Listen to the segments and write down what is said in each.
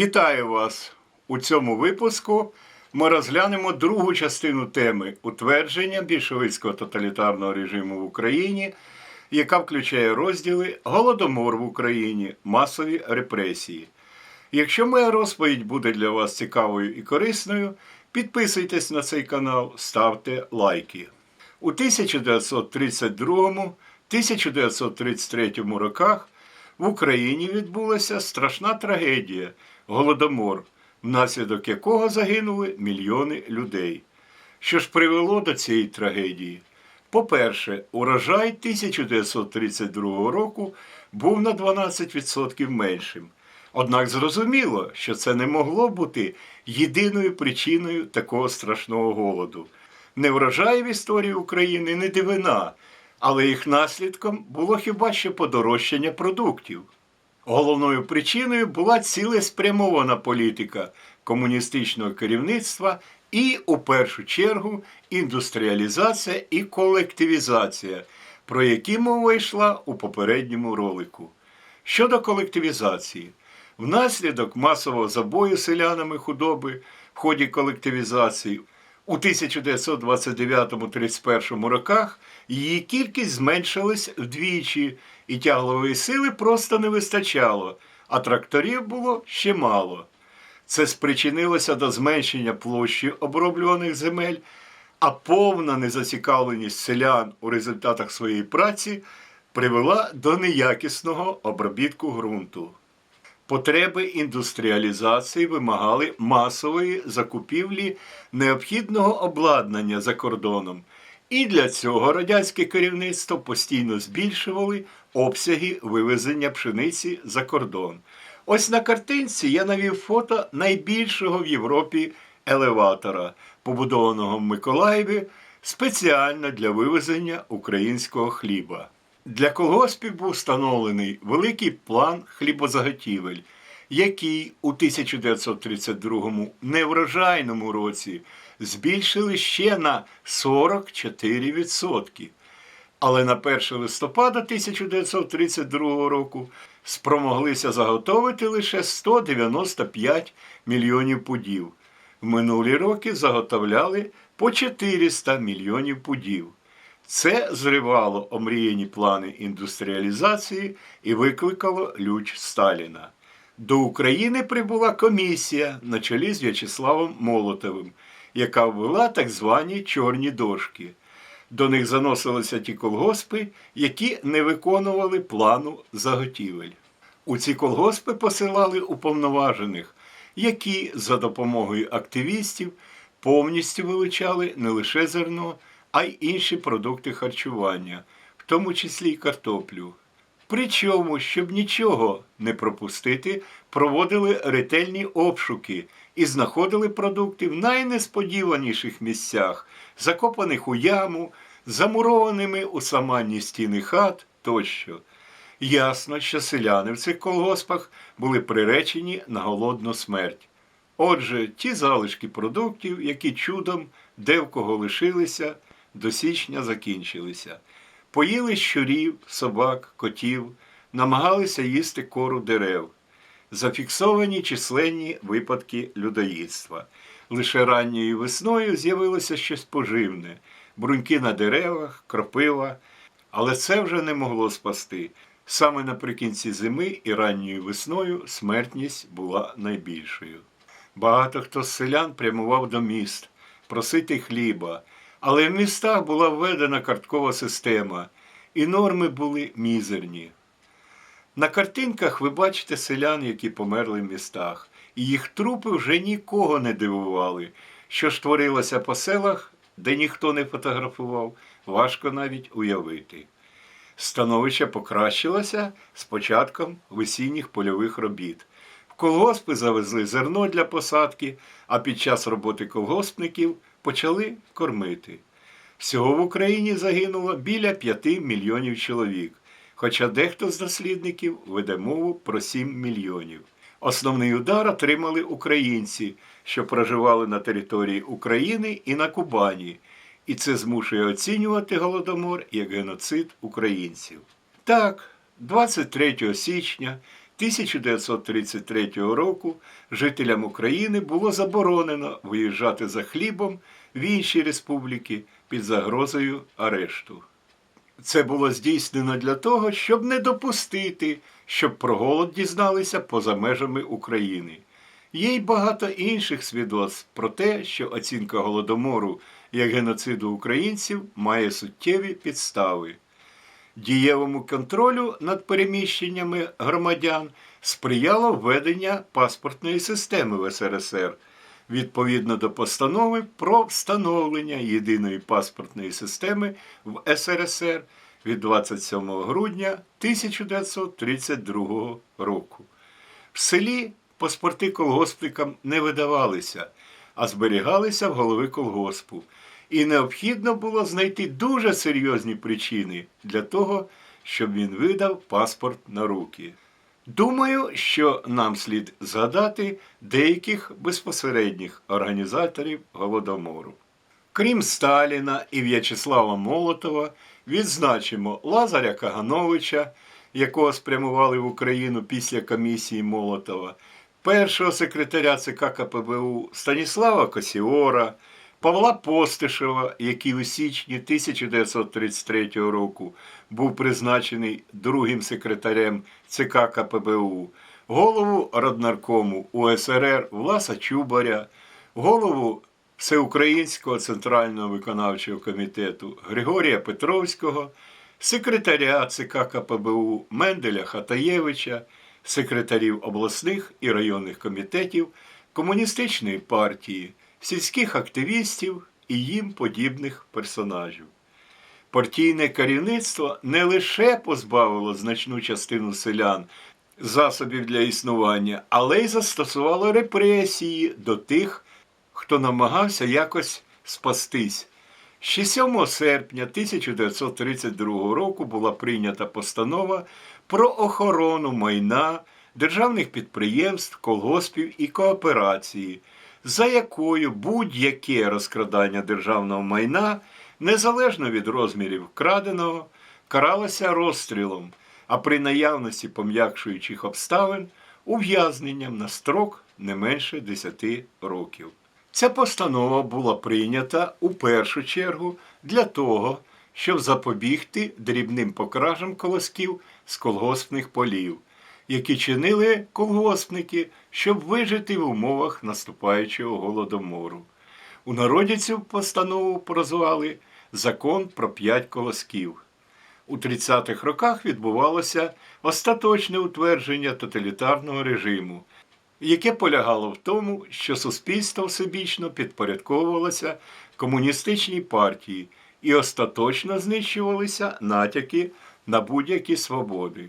Вітаю вас! У цьому випуску ми розглянемо другу частину теми утвердження більшовицького тоталітарного режиму в Україні, яка включає розділи Голодомор в Україні, масові репресії. Якщо моя розповідь буде для вас цікавою і корисною, підписуйтесь на цей канал, ставте лайки. У 1932-1933 роках в Україні відбулася страшна трагедія голодомор, внаслідок якого загинули мільйони людей. Що ж привело до цієї трагедії? По-перше, урожай 1932 року був на 12% меншим. Однак зрозуміло, що це не могло бути єдиною причиною такого страшного голоду. Неврожай в історії України не дивина, але їх наслідком було хіба що подорожчання продуктів. Головною причиною була цілеспрямована політика комуністичного керівництва і, у першу чергу, індустріалізація і колективізація, про які мова йшла у попередньому ролику. Щодо колективізації, внаслідок масового забою селянами худоби в ході колективізації у 1929-31 роках її кількість зменшилась вдвічі, і тяглової сили просто не вистачало, а тракторів було ще мало. Це спричинилося до зменшення площі оброблюваних земель, а повна незацікавленість селян у результатах своєї праці привела до неякісного обробітку ґрунту. Потреби індустріалізації вимагали масової закупівлі необхідного обладнання за кордоном, і для цього радянське керівництво постійно збільшували обсяги вивезення пшениці за кордон. Ось на картинці я навів фото найбільшого в Європі елеватора, побудованого в Миколаєві спеціально для вивезення українського хліба. Для колгоспів був встановлений великий план хлібозаготівель, який у 1932 неврожайному році збільшили ще на 44%. Але на 1 листопада 1932 року спромоглися заготовити лише 195 мільйонів пудів. В минулі роки заготовляли по 400 мільйонів пудів. Це зривало омріяні плани індустріалізації і викликало люч Сталіна. До України прибула комісія на чолі з В'ячеславом Молотовим, яка ввела так звані чорні дошки. До них заносилися ті колгоспи, які не виконували плану заготівель. У ці колгоспи посилали уповноважених, які за допомогою активістів повністю вилучали не лише зерно, а й інші продукти харчування, в тому числі й картоплю. Причому, щоб нічого не пропустити, проводили ретельні обшуки і знаходили продукти в найнесподіваніших місцях, закопаних у яму, замурованими у саманні стіни хат тощо. Ясно, що селяни в цих колгоспах були приречені на голодну смерть. Отже, ті залишки продуктів, які чудом де в кого лишилися, до січня закінчилися. Поїли щурів, собак, котів, намагалися їсти кору дерев. Зафіксовані численні випадки людоїдства. Лише ранньою весною з'явилося щось поживне, бруньки на деревах, кропива, але це вже не могло спасти. Саме наприкінці зими і ранньою весною смертність була найбільшою. Багато хто з селян прямував до міст, просити хліба, але в містах була введена карткова система, і норми були мізерні. На картинках ви бачите селян, які померли в містах, і їх трупи вже нікого не дивували. Що ж по селах, де ніхто не фотографував, важко навіть уявити. Становище покращилося з початком весінніх польових робіт. В колгоспи завезли зерно для посадки, а під час роботи колгоспників почали кормити. Всього в Україні загинуло біля 5 мільйонів чоловік, хоча дехто з дослідників веде мову про 7 мільйонів. Основний удар отримали українці, що проживали на території України і на Кубані, і це змушує оцінювати голодомор як геноцид українців. Так, 23 січня 1933 року жителям України було заборонено виїжджати за хлібом в інші республіки під загрозою арешту. Це було здійснено для того, щоб не допустити, щоб про голод дізналися поза межами України. Є й багато інших свідоцтв про те, що оцінка голодомору як геноциду українців має суттєві підстави. Дієвому контролю над переміщеннями громадян сприяло введення паспортної системи в СРСР відповідно до постанови про встановлення єдиної паспортної системи в СРСР від 27 грудня 1932 року. В селі паспорти колгоспникам не видавалися, а зберігалися в голови колгоспу. І необхідно було знайти дуже серйозні причини для того, щоб він видав паспорт на руки. Думаю, що нам слід згадати деяких безпосередніх організаторів Голодомору. Крім Сталіна і В'ячеслава Молотова, відзначимо Лазаря Кагановича, якого спрямували в Україну після комісії Молотова, першого секретаря ЦК КПБУ Станіслава Косіора, Павла Постишева, який у січні 1933 року був призначений другим секретарем ЦК КПБУ, голову Раднаркому УСРР Власа Чубаря, голову Всеукраїнського центрального виконавчого комітету Григорія Петровського, секретаря ЦК КПБУ Менделя Хатаєвича, секретарів обласних і районних комітетів Комуністичної партії, сільських активістів і їм подібних персонажів. Партійне керівництво не лише позбавило значну частину селян засобів для існування, але й застосувало репресії до тих, хто намагався якось спастись. Ще 7 серпня 1932 року була прийнята постанова про охорону майна державних підприємств, колгоспів і кооперації, за якою будь-яке розкрадання державного майна, незалежно від розмірів вкраденого, каралося розстрілом, а при наявності пом'якшуючих обставин ув'язненням на строк не менше 10 років. Ця постанова була прийнята у першу чергу для того, щоб запобігти дрібним покражам колосків з колгоспних полів, які чинили колгоспники, щоб вижити в умовах наступаючого голодомору. У народі цю постанову прозвали Закон про п'ять колосків. У 30-х роках відбувалося остаточне утвердження тоталітарного режиму, яке полягало в тому, що суспільство всебічно підпорядковувалося комуністичній партії і остаточно знищувалися натяки на будь-які свободи.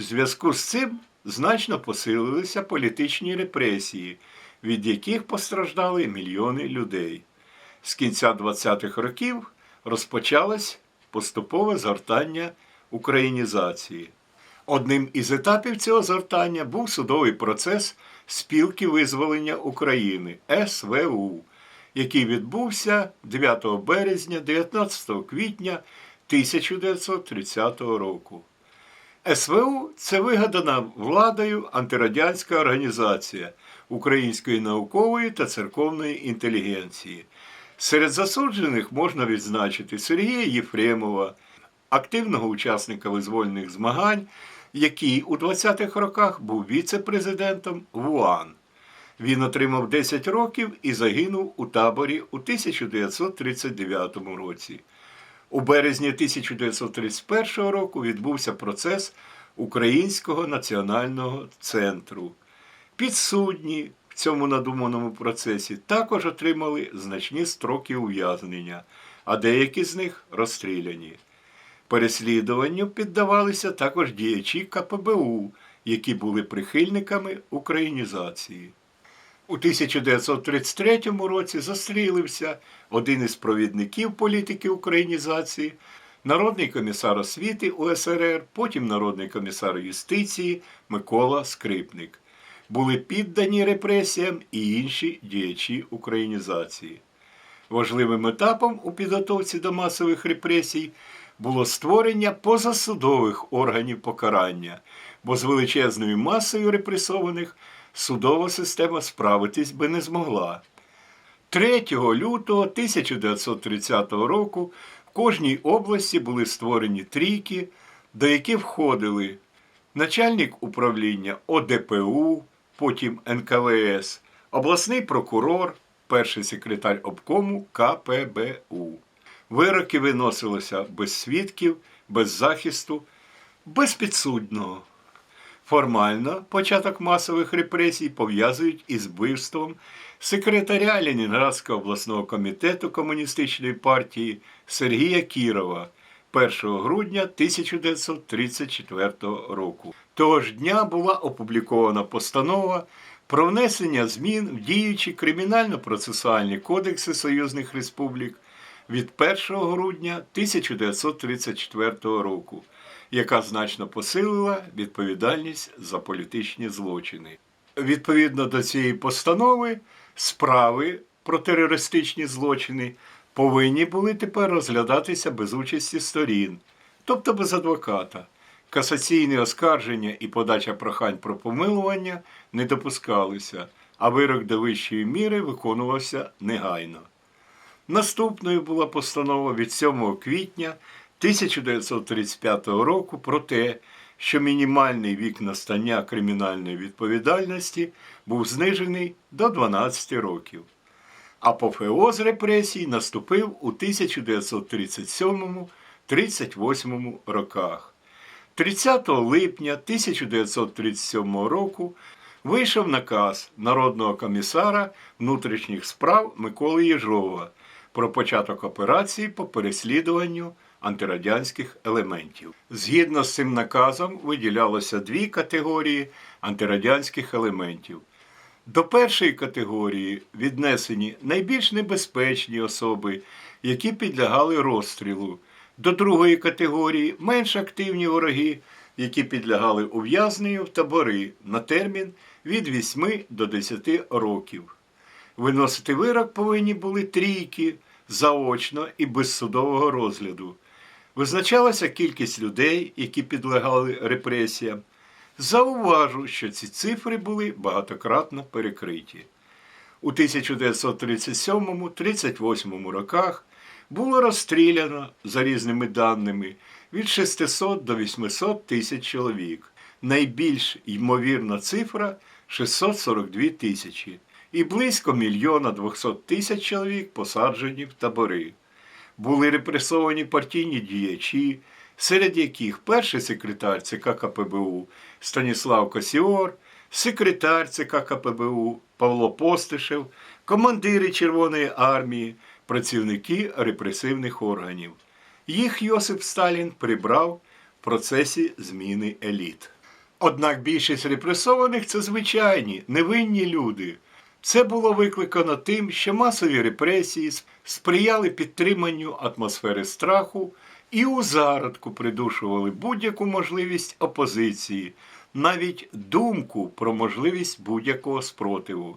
В зв'язку з цим значно посилилися політичні репресії, від яких постраждали мільйони людей. З кінця 20-х років розпочалось поступове згортання українізації. Одним із етапів цього згортання був судовий процес спілки визволення України СВУ, який відбувся 9 березня 19 квітня 1930 року. СВУ це вигадана владою антирадянська організація української наукової та церковної інтелігенції. Серед засуджених можна відзначити Сергія Єфремова, активного учасника визвольних змагань, який у 20-х роках був віце-президентом ВУАН. Він отримав 10 років і загинув у таборі у 1939 році. У березні 1931 року відбувся процес Українського національного центру. Підсудні в цьому надуманому процесі також отримали значні строки ув'язнення, а деякі з них розстріляні. Переслідуванню піддавалися також діячі КПБУ, які були прихильниками українізації. У 1933 році застрілився один із провідників політики українізації, народний комісар освіти УСРР, потім народний комісар юстиції Микола Скрипник. Були піддані репресіям і інші діячі українізації. Важливим етапом у підготовці до масових репресій було створення позасудових органів покарання, бо з величезною масою репресованих судова система справитись би не змогла. 3 лютого 1930 року в кожній області були створені трійки, до яких входили начальник управління ОДПУ, потім НКВС, обласний прокурор, перший секретар обкому КПБУ. Вироки виносилися без свідків, без захисту, без підсудного. Формально початок масових репресій пов'язують із вбивством секретаря Ленінградського обласного комітету Комуністичної партії Сергія Кірова 1 грудня 1934 року. Того ж дня була опублікована постанова про внесення змін в діючі кримінально-процесуальні кодекси союзних республік від 1 грудня 1934 року яка значно посилила відповідальність за політичні злочини. Відповідно до цієї постанови, справи про терористичні злочини повинні були тепер розглядатися без участі сторін, тобто без адвоката. Касаційне оскарження і подача прохань про помилування не допускалися, а вирок до вищої міри виконувався негайно. Наступною була постанова від 7 квітня 1935 року про те, що мінімальний вік настання кримінальної відповідальності був знижений до 12 років. Апофеоз репресій наступив у 1937-38 роках. 30 липня 1937 року вийшов наказ Народного комісара внутрішніх справ Миколи Єжова про початок операції по переслідуванню антирадянських елементів. Згідно з цим наказом виділялося дві категорії антирадянських елементів. До першої категорії віднесені найбільш небезпечні особи, які підлягали розстрілу. До другої категорії менш активні вороги, які підлягали ув'язненню в табори на термін від 8 до 10 років. Виносити вирок повинні були трійки заочно і без судового розгляду. Визначалася кількість людей, які підлягали репресіям. Зауважу, що ці цифри були багатократно перекриті. У 1937-38 роках було розстріляно, за різними даними, від 600 до 800 тисяч чоловік. Найбільш ймовірна цифра 642 тисячі. І близько мільйона 200 тисяч чоловік посаджені в табори. Були репресовані партійні діячі, серед яких перший секретар ЦК КПБУ Станіслав Косіор, секретар ЦК КПБУ Павло Постишев, командири Червоної армії, працівники репресивних органів. Їх Йосип Сталін прибрав в процесі зміни еліт. Однак більшість репресованих це звичайні, невинні люди. Це було викликано тим, що масові репресії сприяли підтриманню атмосфери страху і у зародку придушували будь-яку можливість опозиції, навіть думку про можливість будь-якого спротиву.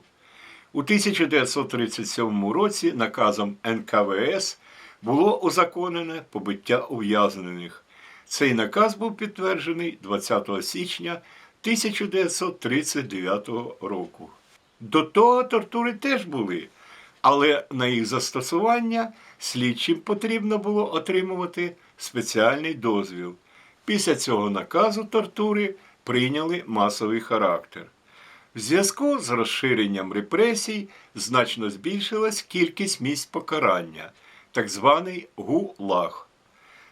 У 1937 році наказом НКВС було узаконене побиття ув'язнених. Цей наказ був підтверджений 20 січня 1939 року. До того тортури теж були, але на їх застосування слідчим потрібно було отримувати спеціальний дозвіл. Після цього наказу тортури прийняли масовий характер. В зв'язку з розширенням репресій значно збільшилась кількість місць покарання, так званий ГУЛАГ.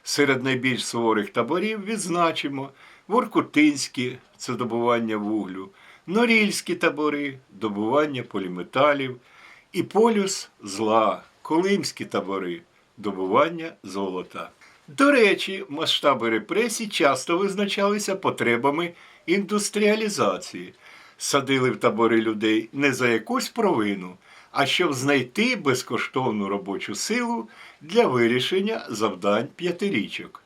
Серед найбільш суворих таборів відзначимо Воркутинські це добування вуглю, Норільські табори, добування поліметалів і полюс зла, Колимські табори, добування золота. До речі, масштаби репресій часто визначалися потребами індустріалізації. Садили в табори людей не за якусь провину, а щоб знайти безкоштовну робочу силу для вирішення завдань п'ятирічок.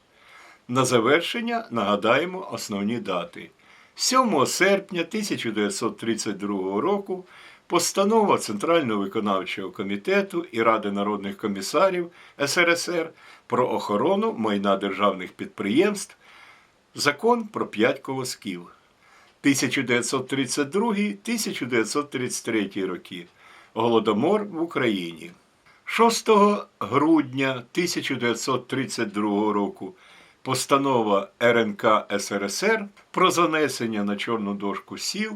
На завершення нагадаємо основні дати. 7 серпня 1932 року Постанова Центрального виконавчого комітету і Ради народних комісарів СРСР про охорону майна державних підприємств, закон про п'ять колосків 1932-1933 роки. Голодомор в Україні. 6 грудня 1932 року постанова РНК СРСР про занесення на чорну дошку сіл,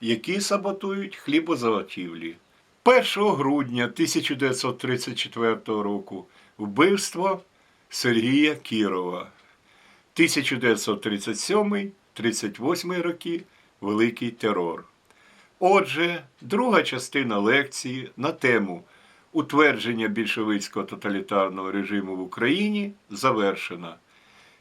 які саботують хлібозаготівлі. 1 грудня 1934 року вбивство Сергія Кірова. 1937-38 роки Великий терор. Отже, друга частина лекції на тему утвердження більшовицького тоталітарного режиму в Україні завершена.